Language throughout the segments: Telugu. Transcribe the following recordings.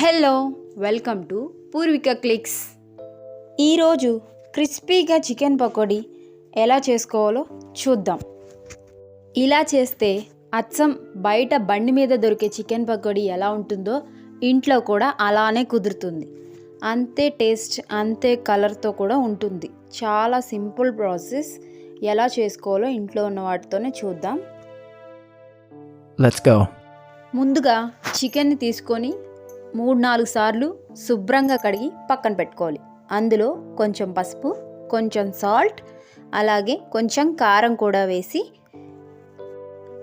Hello welcome to Purvika clicks. ఈరోజు క్రిస్పీగా చికెన్ పకోడీ ఎలా చేసుకోవాలో చూద్దాం. ఇలా చేస్తే అచ్చం బయట బండి మీద దొరికే చికెన్ పకోడీ ఎలా ఉంటుందో ఇంట్లో కూడా అలానే కుదురుతుంది. అంతే టేస్ట్ అంతే కలర్తో కూడా ఉంటుంది. చాలా సింపుల్ ప్రాసెస్ ఎలా చేసుకోవాలో ఇంట్లో ఉన్న వాటితోనే చూద్దాం. ముందుగా చికెన్ని తీసుకొని మూడు నాలుగు సార్లు శుభ్రంగా కడిగి పక్కన పెట్టుకోవాలి. అందులో కొంచెం పసుపు కొంచెం సాల్ట్ అలాగే కొంచెం కారం కూడా వేసి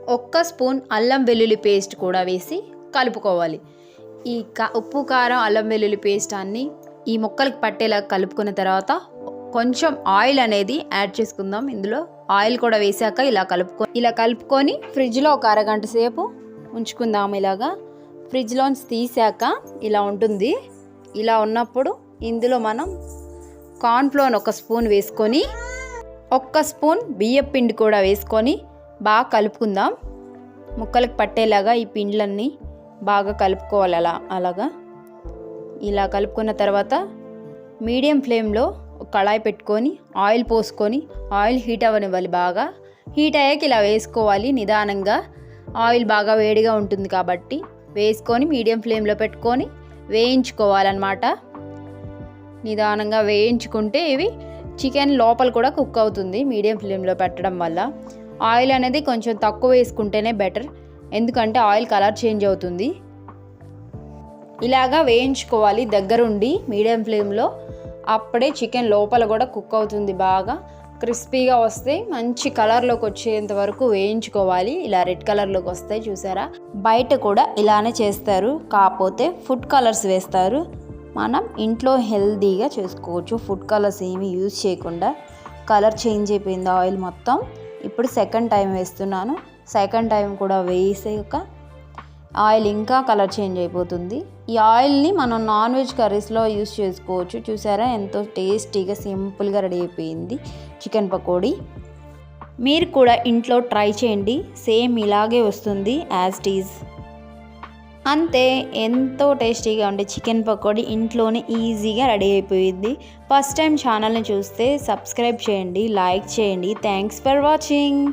ఒక్క స్పూన్ అల్లం వెల్లుల్లి పేస్ట్ కూడా వేసి కలుపుకోవాలి. ఈ క ఉప్పు కారం అల్లం వెల్లుల్లి పేస్ట్ అన్ని ఈ మొక్కలకి పట్టేలా కలుపుకున్న తర్వాత కొంచెం ఆయిల్ అనేది యాడ్ చేసుకుందాం. ఇందులో ఆయిల్ కూడా వేసాక ఇలా కలుపుకో ఇలా కలుపుకొని ఫ్రిడ్జ్లో ఒక అరగంట సేపు ఉంచుకుందాం ఇలాగా. ఫ్రిడ్జ్లోంచి తీసాక ఇలా ఉంటుంది. ఇలా ఉన్నప్పుడు ఇందులో మనం కార్న్ఫ్లోన్ ఒక స్పూన్ వేసుకొని ఒక్క స్పూన్ బియ్యం పిండి కూడా వేసుకొని బాగా కలుపుకుందాం. ముక్కలకు పట్టేలాగా ఈ పిండ్లన్నీ బాగా కలుపుకోవాలి అలా అలాగా. ఇలా కలుపుకున్న తర్వాత మీడియం ఫ్లేమ్లో కళాయి పెట్టుకొని ఆయిల్ పోసుకొని ఆయిల్ హీట్ అవ్వనివ్వాలి బాగా. హీట్ అయ్యాక ఇలా వేసుకోవాలి నిదానంగా. ఆయిల్ బాగా వేడిగా ఉంటుంది కాబట్టి వేసుకొని మీడియం ఫ్లేమ్లో పెట్టుకొని వేయించుకోవాలన్నమాట. నిదానంగా వేయించుకుంటే ఇవి చికెన్ లోపల కూడా కుక్ అవుతుంది మీడియం ఫ్లేమ్లో పెట్టడం వల్ల. ఆయిల్ అనేది కొంచెం తక్కువ వేసుకుంటేనే బెటర్. ఎందుకంటే ఆయిల్ కలర్ చేంజ్ అవుతుంది. ఇలాగా వేయించుకోవాలి దగ్గరుండి మీడియం ఫ్లేమ్లో. అప్పుడే చికెన్ లోపల కూడా కుక్ అవుతుంది బాగా. క్రిస్పీగా వస్తే మంచి కలర్లోకి వచ్చేంత వరకు వేయించుకోవాలి. ఇలా రెడ్ కలర్లోకి వస్తాయి చూసారా? బయట కూడా ఇలానే చేస్తారు. కాకపోతే ఫుడ్ కలర్స్ వేస్తారు. మనం ఇంట్లో హెల్తీగా చేసుకోవచ్చు. ఫుడ్ కలర్స్ ఏమీ యూజ్ చేయకుండా కలర్ చేంజ్ అయిపోయింది ఆయిల్ మొత్తం. ఇప్పుడు సెకండ్ టైం వేస్తున్నాను. సెకండ్ టైం కూడా వేసాక ఆయిల్ ఇంకా కలర్ చేంజ్ అయిపోతుంది. ఈ ఆయిల్ని మనం నాన్ వెజ్ కర్రీస్లో యూస్ చేసుకోవచ్చు. చూసారా? ఎంతో టేస్టీగా సింపుల్గా రెడీ అయిపోయింది చికెన్ పకోడీ. మీరు కూడా ఇంట్లో ట్రై చేయండి. సేమ్ ఇలాగే వస్తుంది యాజ్ టీజ్ అంతే ఎంతో టేస్టీగా ఉండే చికెన్ పకోడీ ఇంట్లోనే ఈజీగా రెడీ అయిపోయింది. ఫస్ట్ టైం ఛానల్ని చూస్తే సబ్స్క్రైబ్ చేయండి లైక్ చేయండి. Thanks for watching.